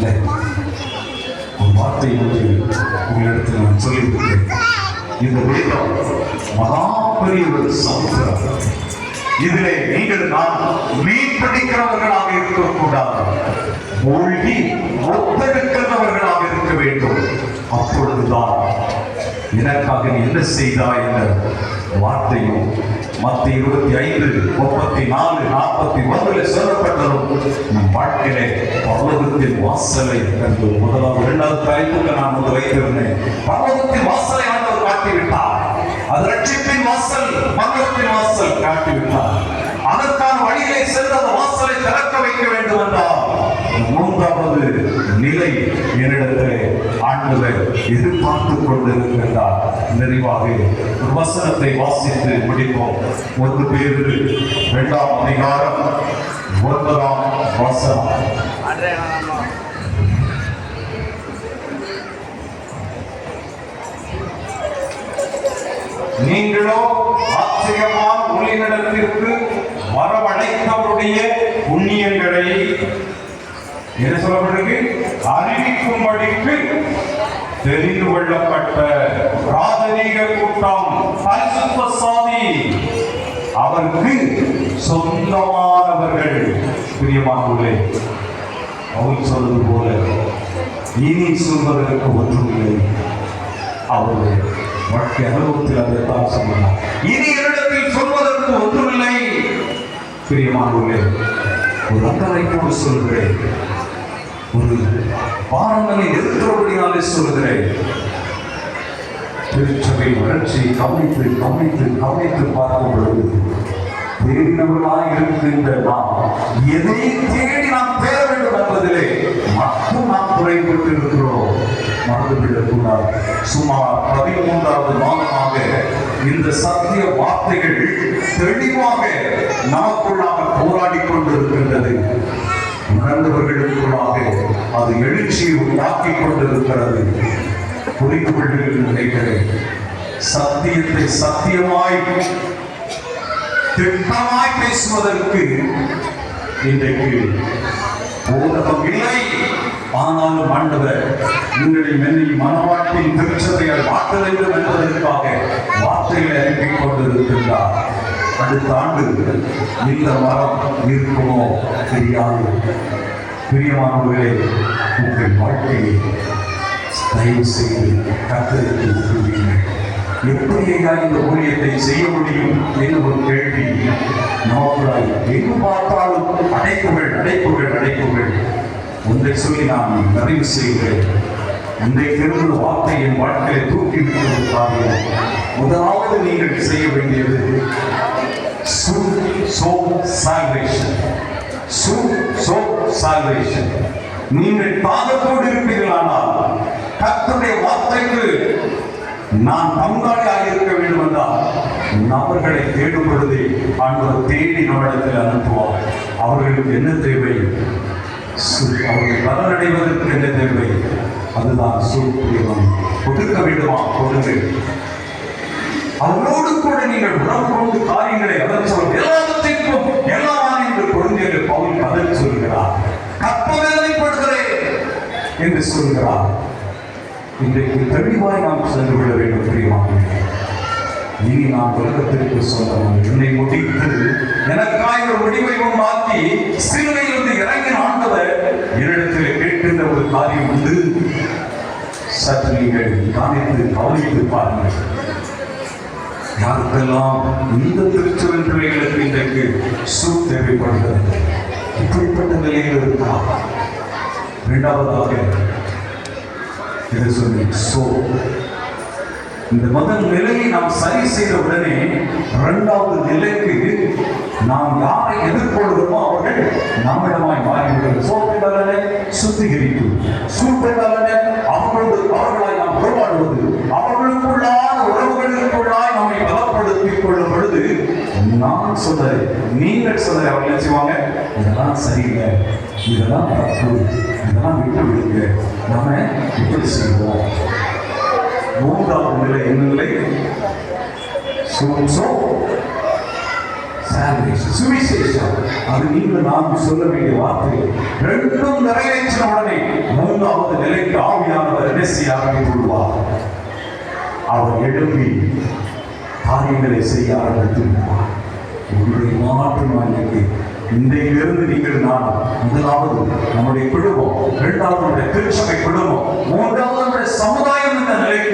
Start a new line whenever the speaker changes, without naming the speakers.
இல்லை. ஒரு வார்த்தை ஒன்று உங்களிடத்தில் நான் சொல்லியிருக்கிறேன் இந்த வேதம் மகாபெரிய ஒரு சமுத்திரம். இதிலே நீங்கள் நான் மீன் பிடிக்கிறவர்களாக இருக்கக்கூடாது. மூழ்கி ஒத்தெடுக்கிறவர்களாக இருக்க வேண்டும். அப்பொழுதுதான் எனக்காக நீ என்ன செய்தாய் என்ற வார்த்தையும் மத்திய இருபத்தி ஐந்து முப்பத்தி நாலு நாற்பத்தி ஒன்றுல சொல்லப்பட்டதும் நம் வாழ்க்கையிலே பர்வதத்தின் வாசலை என்று முதலாவது இரண்டாவது தலைப்புக்கு நான் வந்து வைத்திருந்தேன். பர்வதத்தின் வாசலை ஆண்டவர் காட்டிவிட்டார். அது ரட்சிப்பின் வாசல் மரணத்தின் வாசல் காட்டிவிட்டார். அதற்கான வழியிலே சென்று அந்த வாசலை திறக்க வைக்க வேண்டும் என்றார். மூன்றாவது நிலை என்னிடத்திலே ஆண்டவர் எதிர்பார்த்து கொண்டிருக்கின்றார். நிறைவாக ஒரு வசனத்தை வாசித்து முடிப்போம். ஒன்று பேரு இரண்டாம் அதிகாரம் ஒன்பதாம் வசனம். நீங்களோ ஆச்சரியமான ஒளிநடத்திற்கு வரவழைத்தவருடைய புண்ணியங்களை என்ன சொல்லப்பட்டிருக்கு? அறிவிக்கும்படிக்கு தெரிந்து கொள்ளப்பட்ட ராஜரீக கூட்டம் பரிசுத்த சாதி அவருக்கு சொந்தமானவர்கள். பிரியமானவர்களே அவர் சொல்வது போல இனி சொல்வதற்கு ஒன்றுமில்லை. அவருடைய வாழ்க்கை அனுபவத்தில் அதைத்தான் சொன்னார் இனி என்னிடத்தில் சொல்வதற்கு ஒன்றுமில்லை. பிரியமானவர்களே ஒரு அக்கறைப்போடு சொல்கிறேன். ஒரு பாரங்களை எதிர்க்கிறபடியாலே சொல்கிறேன் திருச்சபை வளர்ச்சியை கவனித்து கவனித்து கவனித்து பார்க்கும் பொழுது இருக்கின்ற நாம் எதை தேடி நாம் தேட வேண்டும் என்பதிலே மட்டும் நாம் குறைபட்டு இருக்கிறோம் மறந்துவிடக்கூடாது. சுமார் பதிமூன்றாவது மாதமாக இந்த சத்திய வார்த்தைகள் தெளிவாக நமக்குள்ளாக போராடி கொண்டிருக்கின்றன. உணர்ந்தவர்களுக்குள்ளாக அது எழுச்சியை உண்டாக்கிக் கொண்டிருக்கிறது. புரிந்து கொள்வீர்கள் நினைக்கிறேன் சத்தியத்தை சத்தியமாய் திட்டமாய் பேசுவதற்கு இன்றைக்கு போதகம் இல்லை. ஆனாலும் ஆண்டவர் உங்களை மென்னி மனவாட்டின் திருச்சதையால் வாக்க வேண்டும் என்பதற்காக வார்த்தைகளை அனுப்பிக் கொண்டிருக்கின்றார். அடுத்த ஆண்டு இந்த மரம் இருக்குமோ தெரியாது. பிரியமானவர்களே உங்கள் வாழ்க்கையை தயவு செய்து கத்தருக்கு ஒப்புவீர்கள் எப்படி ஐயா இந்த ஊழியத்தை செய்ய முடியும் என்று ஒரு கேள்வி நோக்கலாய் எங்கு பார்த்தாலும் அடைப்புகள் அடைப்புகள் அடைப்புகள். ஒன்றை சொல்லி நான் நிறைவு செய்கிறேன். இன்றைக்கிருந்து வார்த்தை என் வாழ்க்கையை தூக்கி விட்டு முதலாவது நீங்கள் செய்ய வேண்டியது சு soul salvation. சு soul salvation. நீங்கள் பாதத்தோடு இருப்பீர்களானால் கத்துடைய வார்த்தைக்கு நான் பங்காளியாக இருக்க வேண்டும் என்றால் நபர்களை தேடும் பொழுது ஆண்டவர் தேடி நம்மிடத்தில் அனுப்புவார். அவர்களுக்கு என்ன தேவை? சு- அவர்கள் பலனடைவதற்கு என்ன தேவை? அதுதான் சூழ்நிலை. ஒதுக்க வேண்டுமா? கொடுங்கள் அவரோடு கூட நீங்கள் உறவு கொண்டு காரியங்களை அதன் சொல்ல எல்லாவற்றிற்கும் எல்லாம் என்று கொடுங்க என்று பவுல் பதில் சொல்கிறார். கற்பவேதனைப்படுகிறேன் என்று சொல்கிறார். இன்றைக்கு தெளிவாய் நாம் சென்று விட வேண்டும் பிரியமாக இனி நான் உலகத்திற்கு சொந்தம். என்னை முடித்து எனக்காய் ஒரு முடிவை உண்டாக்கி சிலுவையிலிருந்து இறங்கின ஆண்டவர் என்னிடத்தில் கேட்கின்ற ஒரு காரியம் உண்டு. சற்று நீங்கள் கவனித்து கவனித்து பாருங்கள். யாருக்கெல்லாம் இந்த திருச்சபை பிள்ளைகளுக்கு இன்றைக்கு சூ தேவைப்படுகிறது? இப்படிப்பட்ட நிலையில் இருக்கா இரண்டாவதாக இது சொல்லி சோ இந்த முதல் நிலையை நாம் சரி செய்த உடனே இரண்டாவது நிலைக்கு நாம் யாரை எதிர்கொள்கிறோமோ அவர்கள் நம்மிடமாய் மாறிவிடுகிறது சோப்பிடலனை சுத்திகரிப்பு. சூட்டை நான் சொன்னது நீங்கள் சொல்ற அவங்க செய்வாங்க? இதெல்லாம் சரியில்லை. இதெல்லாம் தப்பு. இதெல்லாம் விட்டு விடுங்க நம்ம இப்படி செய்வோம். மூன்றாவது நிலை என்ன நிலை? சோ சுவிசேஷம். அது நீங்கள் நாம் சொல்ல வேண்டிய வார்த்தை. ரெண்டும் நிறைவேற்றின உடனே மூன்றாவது நிலைக்கு ஆவியானவர் என்ன செய்ய ஆரம்பித்துள்ளார் அவர் எழுப்பி காரியங்களை செய்ய ஆரம்பித்து விடுவார். உங்களுடைய மாற்றம் இன்னைக்கு இன்றையிலிருந்து நீங்கள் நான் முதலாவது நம்முடைய குடும்பம் இரண்டாவது நம்முடைய திருச்சபை குடும்பம் மூன்றாவது நம்முடைய சமுதாயம் என்ற நிலைக்கு